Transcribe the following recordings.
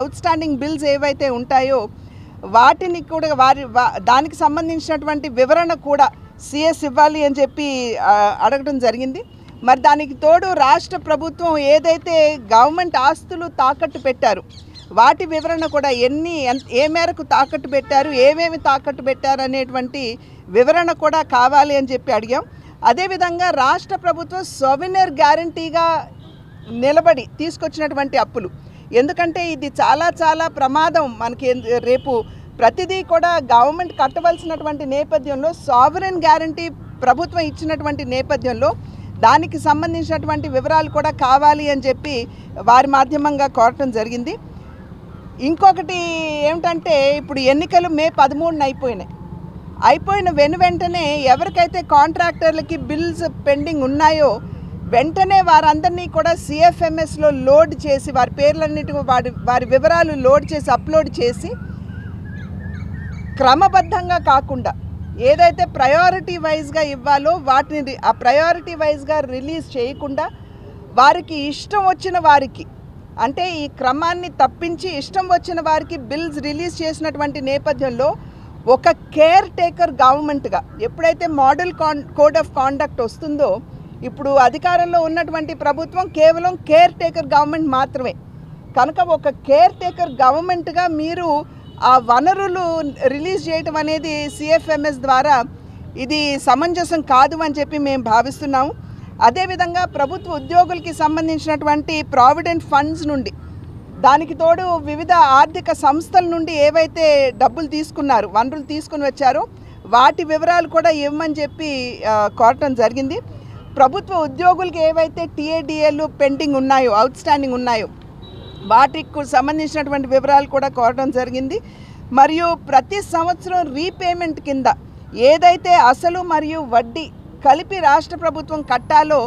Out standing bills ఏవైతే ఉంటాయో వాటిని కూడా వారి వా- దానికి సంబంధించినటువంటి వివరణ కూడా సిఎస్ ఇవ్వాలి అని చెప్పి అడగడం జరిగింది. మరి దానికి తోడు రాష్ట్ర ప్రభుత్వం ఏదైతే గవర్నమెంట్ ఆస్తులు తాకట్టు పెట్టారు వాటి వివరణ కూడా ఎన్ని ఏ మేరకు తాకట్టు పెట్టారు ఏమేమి తాకట్టు పెట్టారు అనేటువంటి వివరణ కూడా కావాలి అని చెప్పి అడిగాం. అదేవిధంగా రాష్ట్ర ప్రభుత్వం సొవినర్ గ్యారంటీగా నిలబడి తీసుకొచ్చినటువంటి అప్పులు. ఎందుకంటే ఇది చాలా చాలా ప్రమాదం మనకి రేపు ప్రతిదీ కూడా గవర్నమెంట్ కట్టవలసినటువంటి నేపథ్యంలో సావరెన్ గ్యారంటీ ప్రభుత్వం ఇచ్చినటువంటి నేపథ్యంలో దానికి సంబంధించినటువంటి వివరాలు కూడా కావాలి అని చెప్పి వారి మాధ్యమంగా కోరటం జరిగింది. ఇంకొకటి ఏమిటంటే ఇప్పుడు ఎన్నికలు మే పదమూడున అయిపోయినాయి. అయిపోయిన వెను వెంటనే ఎవరికైతే కాంట్రాక్టర్లకి బిల్స్ పెండింగ్ ఉన్నాయో వెంటనే వారందరినీ కూడా సిఎఫ్ఎంఎస్లో లోడ్ చేసి వారి పేర్లన్నిటి వారి వారి వివరాలు లోడ్ చేసి అప్లోడ్ చేసి క్రమబద్ధంగా కాకుండా ఏదైతే ప్రయారిటీ వైజ్గా ఇవ్వాలో వాటిని ఆ ప్రయారిటీ వైజ్గా రిలీజ్ చేయకుండా వారికి ఇష్టం వచ్చిన వారికి అంటే ఈ క్రమాన్ని తప్పించి ఇష్టం వచ్చిన వారికి బిల్స్ రిలీజ్ చేసినటువంటి నేపథ్యంలో ఒక కేర్ టేకర్ గవర్నమెంట్గా ఎప్పుడైతే model con code of conduct వస్తుందో ఇప్పుడు అధికారంలో ఉన్నటువంటి ప్రభుత్వం కేవలం కేర్ టేకర్ గవర్నమెంట్ మాత్రమే. కనుక ఒక కేర్ టేకర్ గవర్నమెంట్గా మీరు ఆ వనరులు రిలీజ్ చేయటం అనేది సిఎఫ్ఎంఎస్ ద్వారా ఇది సమంజసం కాదు అని చెప్పి మేము భావిస్తున్నాము. అదేవిధంగా ప్రభుత్వ ఉద్యోగులకి సంబంధించినటువంటి ప్రావిడెంట్ ఫండ్స్ నుండి దానికి తోడు వివిధ ఆర్థిక సంస్థల నుండి ఏవైతే డబ్బులు తీసుకున్నారు వనరులు తీసుకుని వచ్చారో వాటి వివరాలు కూడా ఇవ్వమని చెప్పి కోరటం జరిగింది. ప్రభుత్వ ఉద్యోగులకి ఏవైతే టీఏడిఏలు పెండింగ్ ఉన్నాయో అవుట్ స్టాండింగ్ ఉన్నాయో వాటికి సంబంధించినటువంటి వివరాలు కూడా కోరడం జరిగింది. మరియు ప్రతి సంవత్సరం రీపేమెంట్ కింద ఏదైతే అసలు మరియు వడ్డీ కలిపి రాష్ట్ర ప్రభుత్వం కట్టాలో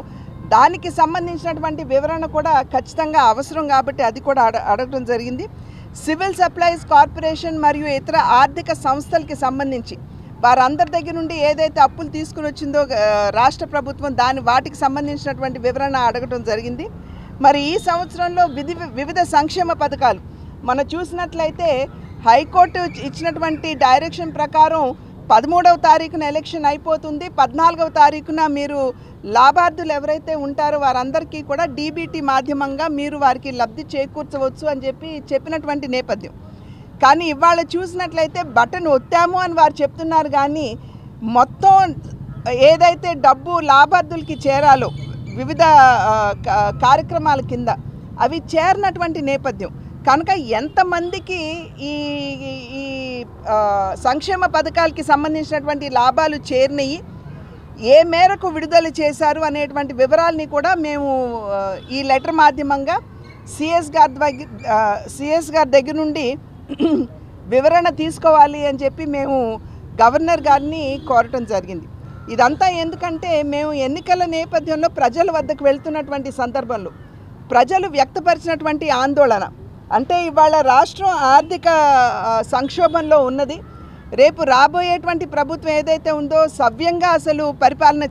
దానికి సంబంధించినటువంటి వివరణ కూడా ఖచ్చితంగా అవసరం కాబట్టి అది కూడా అడ అడగడం జరిగింది. సివిల్ సప్లైస్ కార్పొరేషన్ మరియు ఇతర ఆర్థిక సంస్థలకి సంబంధించి వారందరి దగ్గర నుండి ఏదైతే అప్పులు తీసుకుని వచ్చిందో రాష్ట్ర ప్రభుత్వం దాని వాటికి సంబంధించినటువంటి వివరణ అడగటం జరిగింది. మరి ఈ సంవత్సరంలో విధి వివిధ సంక్షేమ పథకాలు. మనం చూసినట్లయితే హైకోర్టు ఇచ్చినటువంటి డైరెక్షన్ ప్రకారం పదమూడవ తారీఖున ఎలక్షన్ అయిపోతుంది. పద్నాలుగవ తారీఖున మీరు లాభార్థులు ఎవరైతే ఉంటారో వారందరికీ కూడా డీబీటీ మాధ్యమంగా మీరు వారికి లబ్ధి చేకూర్చవచ్చు అని చెప్పి చెప్పినటువంటి నేపథ్యం. కానీ ఇవాళ చూసినట్లయితే బటన్ ఒత్తాము అని వారు చెప్తున్నారు కానీ మొత్తం ఏదైతే డబ్బు లాభార్థులకి చేరాలో వివిధ కార్యక్రమాల కింద అవి చేరినటువంటి నేపథ్యం. కనుక ఎంతమందికి ఈ ఈ- సంక్షేమ పథకాలకి సంబంధించినటువంటి లాభాలు చేరినాయి ఏ మేరకు విడుదల చేశారు అనేటువంటి వివరాల్ని కూడా మేము ఈ లెటర్ మాధ్యమంగా సిఎస్ గారి దగ్గర సిఎస్ గారి దగ్గర నుండి వివరణ తీసుకోవాలి అని చెప్పి మేము గవర్నర్ గారిని కోరటం జరిగింది. ఇదంతా ఎందుకంటే మేము ఎన్నికల నేపథ్యంలో ప్రజల వద్దకు వెళ్తున్నటువంటి సందర్భంలో ప్రజలు వ్యక్తపరిచినటువంటి ఆందోళన. అంటే ఇవాళ రాష్ట్రం ఆర్థిక సంక్షోభంలో ఉన్నది. రేపు రాబోయేటువంటి ప్రభుత్వం ఏదైతే ఉందో సవ్యంగా అసలు పరిపాలన